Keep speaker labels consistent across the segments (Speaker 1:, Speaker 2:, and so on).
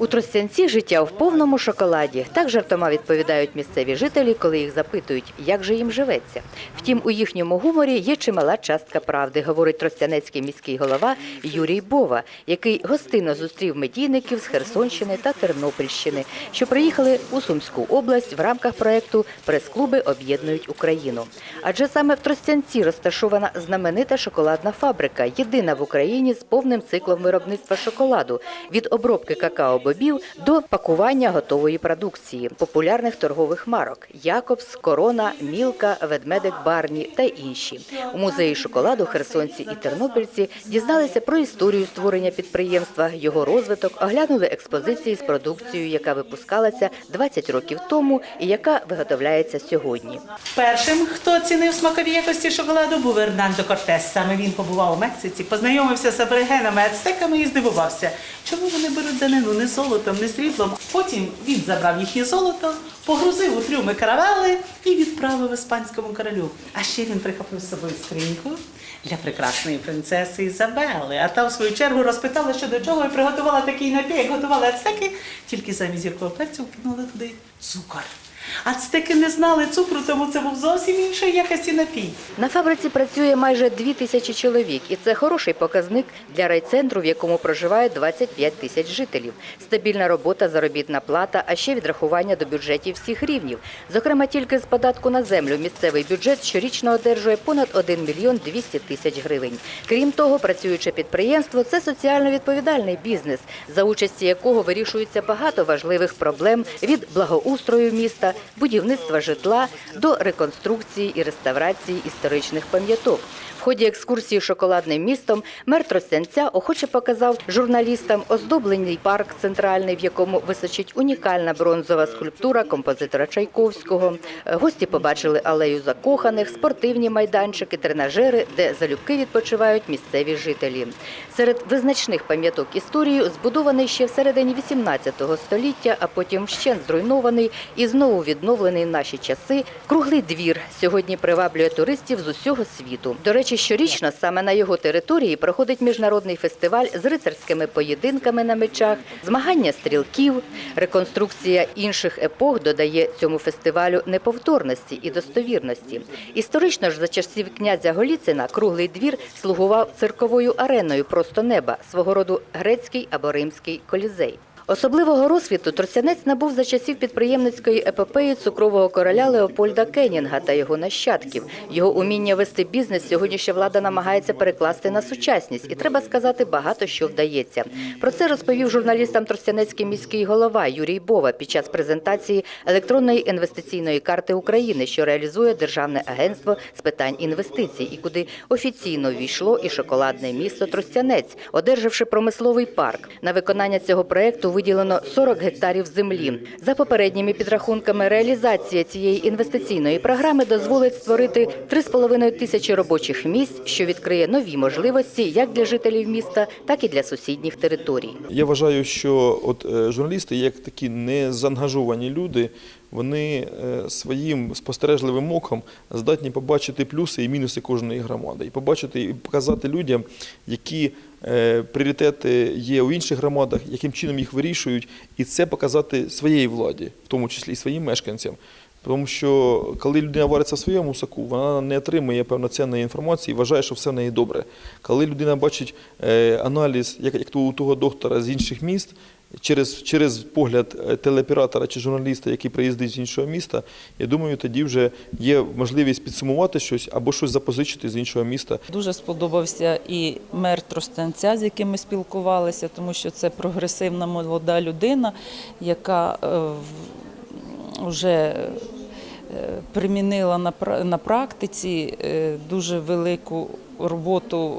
Speaker 1: У Тростянці життя в повному шоколаді. Так жартома відповідають місцеві жителі, коли їх запитують, як же їм живеться. Втім, у їхньому гуморі є чимала частка правди, говорить тростянецький міський голова Юрій Бова, який гостинно зустрів медійників з Херсонщини та Тернопільщини, що приїхали у Сумську область в рамках проекту Прес-клуби об'єднують Україну. Адже саме в Тростянці розташована знаменита шоколадна фабрика, єдина в Україні з повним циклом виробництва шоколаду від обробки какао-бобів до пакування готової продукції, популярних торгових марок Якобс, Корона, Мілка, Ведмедик Барні та інші. У музеї шоколаду херсонці і тернопільці дізналися про історію створення підприємства, його розвиток, оглянули експозиції з продукцією, яка випускалася 20 років тому і яка виготовляється сьогодні.
Speaker 2: Першим, хто оцінив смакові якості шоколаду, був Ернандо Кортес. Саме він побував у Мексиці, познайомився з аборигенами, ацтеками і здивувався, чому вони беруть данину не золотом, не сріблом. Потім він забрав їхнє золото, погрузив у трюми каравели і відправив іспанському королю. А ще він прихопив з собою скриньку для прекрасної принцеси Ізабели. А та, в свою чергу, розпитала, що до чого і приготувала такий напій, як готували ацтеки, тільки замість гіркого перцю вкинули туди цукор. Ацтеки не знали цукру, тому це був зовсім іншої якості напій.
Speaker 1: На фабриці працює майже дві тисячі чоловік, і це хороший показник для райцентру, в якому проживає 25 тисяч жителів. Стабільна робота, заробітна плата, а ще відрахування до бюджетів всіх рівнів. Зокрема, тільки з податку на землю місцевий бюджет щорічно одержує понад 1 мільйон 200 тисяч гривень. Крім того, працююче підприємство це соціально відповідальний бізнес, за участі якого вирішується багато важливих проблем від благоустрою міста, будівництва житла до реконструкції і реставрації історичних пам'яток. В ході екскурсії шоколадним містом мер Тростянця охоче показав журналістам оздоблений парк центральний, в якому височить унікальна бронзова скульптура композитора Чайковського. Гості побачили алею закоханих, спортивні майданчики, тренажери, де залюбки відпочивають місцеві жителі. Серед визначних пам'яток історії збудований ще в середині 18 століття, а потім вщент зруйнований і знову відновлений в наші часи круглий двір. Сьогодні приваблює туристів з усього світу. До речі, щорічно саме на його території проходить міжнародний фестиваль з рицарськими поєдинками на мечах, змагання стрілків. Реконструкція інших епох додає цьому фестивалю неповторності і достовірності. Історично ж за часів князя Голіцина круглий двір слугував цирковою ареною просто неба, свого роду грецький або римський колізей. Особливого розквіту Тростянець набув за часів підприємницької епопеї цукрового короля Леопольда Кенінга та його нащадків. Його уміння вести бізнес сьогоднішня влада намагається перекласти на сучасність, і треба сказати, багато що вдається. Про це розповів журналістам Тростянецький міський голова Юрій Бова під час презентації електронної інвестиційної карти України, що реалізує Державне агентство з питань інвестицій, і куди офіційно ввійшло і шоколадне місто Тростянець, одержавши промисловий парк. На виконання цього проекту виділено 40 гектарів землі. За попередніми підрахунками, реалізація цієї інвестиційної програми дозволить створити 3,5 тисячі робочих місць, що відкриє нові можливості як для жителів міста, так і для сусідніх територій.
Speaker 3: Я вважаю, що от е, журналісти, як такі незаангажовані люди, вони е, своїм спостережливим оком здатні побачити плюси і мінуси кожної громади, і побачити і показати людям, які пріоритети є у інших громадах, яким чином їх вирішують, і це показати своїй владі, в тому числі і своїм мешканцям. Тому що коли людина вариться в своєму соку, вона не отримує повноцінної інформації і вважає, що все в неї добре. Коли людина бачить е, аналіз, як, як у того доктора з інших міст, через, через погляд е, телеоператора чи журналіста, який приїздить з іншого міста, я думаю, тоді вже є можливість підсумувати щось або щось запозичити з іншого міста.
Speaker 4: Дуже сподобався і мер Тростянця, з яким ми спілкувалися, тому що це прогресивна молода людина, яка е, вже е, примінила на пра- практиці дуже велику роботу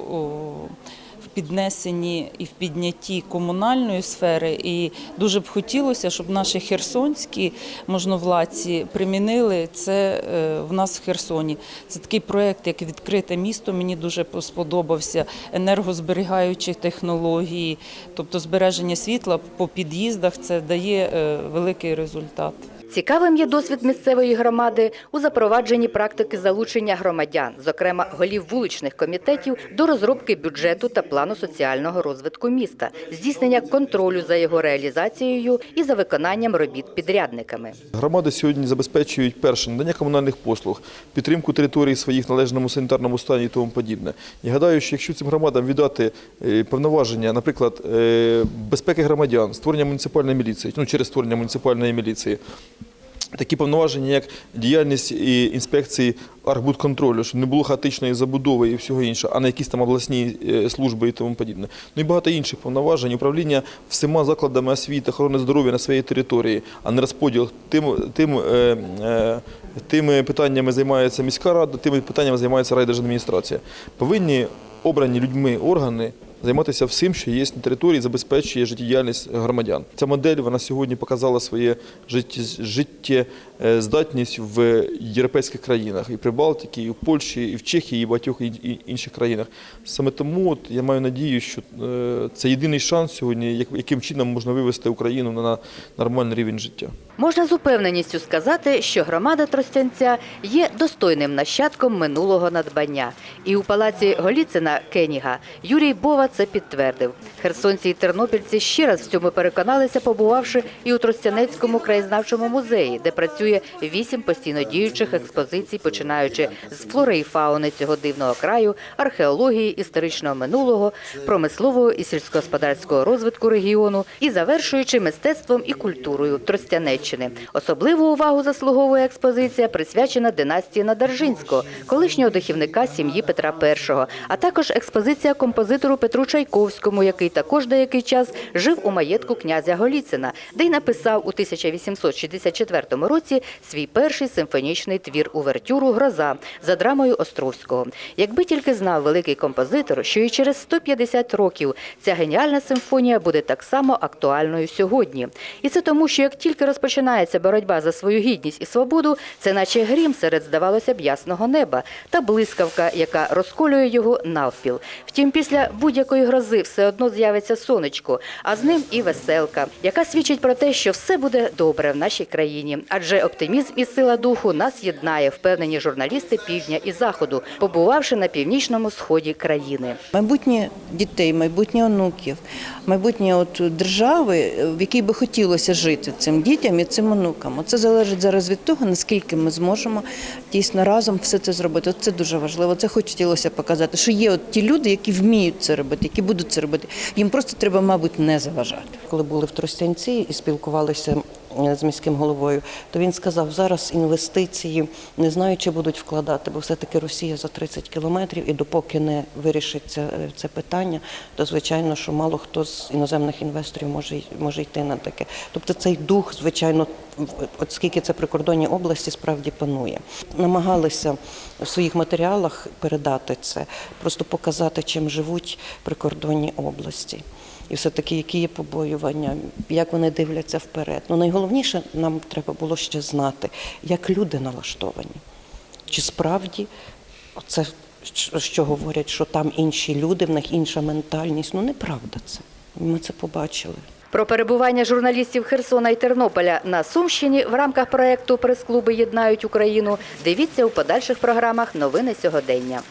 Speaker 4: піднесенні і в піднятті комунальної сфери. І дуже б хотілося, щоб наші херсонські можновладці примінили це е, в нас в Херсоні. Це такий проект, як відкрите місто. Мені дуже сподобався енергозберігаючі технології, тобто збереження світла по під'їздах. Це дає е, великий результат.
Speaker 1: Цікавим є досвід місцевої громади у запровадженні практики залучення громадян, зокрема голів вуличних комітетів, до розробки бюджету та плану соціального розвитку міста, здійснення контролю за його реалізацією і за виконанням робіт підрядниками.
Speaker 3: Громади сьогодні забезпечують перше надання комунальних послуг, підтримку територій своїх належному санітарному стані і тому подібне. Я гадаю, що якщо цим громадам віддати е, повноваження, наприклад, е, безпеки громадян, створення муніципальної міліції, ну через створення муніципальної міліції. Такі повноваження, як діяльність і інспекції архбудконтролю, щоб не було хаотичної забудови і всього іншого, а не якісь там обласні е, служби і тому подібне. Ну і багато інших повноважень, управління всіма закладами освіти, охорони здоров'я на своїй території, а не розподіл тим, тим, е, е, тими питаннями займається міська рада, тими питаннями займається райдержадміністрація. Повинні обрані людьми органи займатися всім, що є на території, забезпечує життєдіяльність громадян. Ця модель вона сьогодні показала своє життєздатність в європейських країнах, і Прибалтиці, і в Польщі, і в Чехії, і в багатьох інших країнах. Саме тому от я маю надію, що е, це єдиний шанс сьогодні, яким чином можна вивести Україну на нормальний рівень життя.
Speaker 1: Можна з упевненістю сказати, що громада Тростянця є достойним нащадком минулого надбання. І у палаці Голіцина Кеніга Юрій Бова це підтвердив. Херсонці і тернопільці ще раз в цьому переконалися, побувавши і у Тростянецькому краєзнавчому музеї, де працює вісім постійно діючих експозицій, починаючи з флори і фауни цього дивного краю, археології, історичного минулого, промислового і сільськогосподарського розвитку регіону і завершуючи мистецтвом і культурою Тростянеччини. Особливу увагу заслуговує експозиція, присвячена династії Надаржинського, колишнього духівника сім'ї Петра І, а також експозиція композитору Петру Чайковському, який також деякий час жив у маєтку князя Голіцина, де й написав у 1864 році свій перший симфонічний твір увертюру Гроза за драмою Островського. Якби тільки знав великий композитор, що і через 150 років ця геніальна симфонія буде так само актуальною сьогодні. І це тому, що як тільки розпочинається боротьба за свою гідність і свободу, це наче грім серед, здавалося б, ясного неба та блискавка, яка розколює його навпіл. Втім, після будь-якої грози все одно з'явиться сонечко, а з ним і веселка, яка свідчить про те, що все буде добре в нашій країні. Адже оптимізм і сила духу нас єднає, впевнені журналісти півдня і заходу, побувавши на північному сході країни.
Speaker 5: Майбутнє дітей, майбутнє онуків, майбутнє от держави, в якій би хотілося жити цим дітям і цим онукам. Це залежить зараз від того, наскільки ми зможемо дійсно разом все це зробити. От це дуже важливо. Це хотілося показати, що є от ті люди, які вміють це робити, які будуть це робити. Їм просто треба, мабуть, не заважати.
Speaker 6: Коли були в Тростянці і спілкувалися з міським головою, то він сказав, зараз інвестиції не знаю, чи будуть вкладати, бо все-таки Росія за 30 кілометрів, і допоки не вирішиться е, це питання, то звичайно, що мало хто з іноземних інвесторів може, може йти на таке. Тобто цей дух, звичайно, от скільки це прикордонні області справді панує. Намагалися в своїх матеріалах передати це, просто показати, чим живуть прикордонні області. І все-таки які є побоювання, як вони дивляться вперед. Ну найголовніше нам треба було ще знати, як люди налаштовані. Чи справді це, що- говорять, що там інші люди, в них інша ментальність. Ну неправда це. Ми це побачили.
Speaker 1: Про перебування журналістів Херсона і Тернополя на Сумщині в рамках проєкту «Прес-клуби єднають Україну» дивіться у подальших програмах «Новини сьогодення».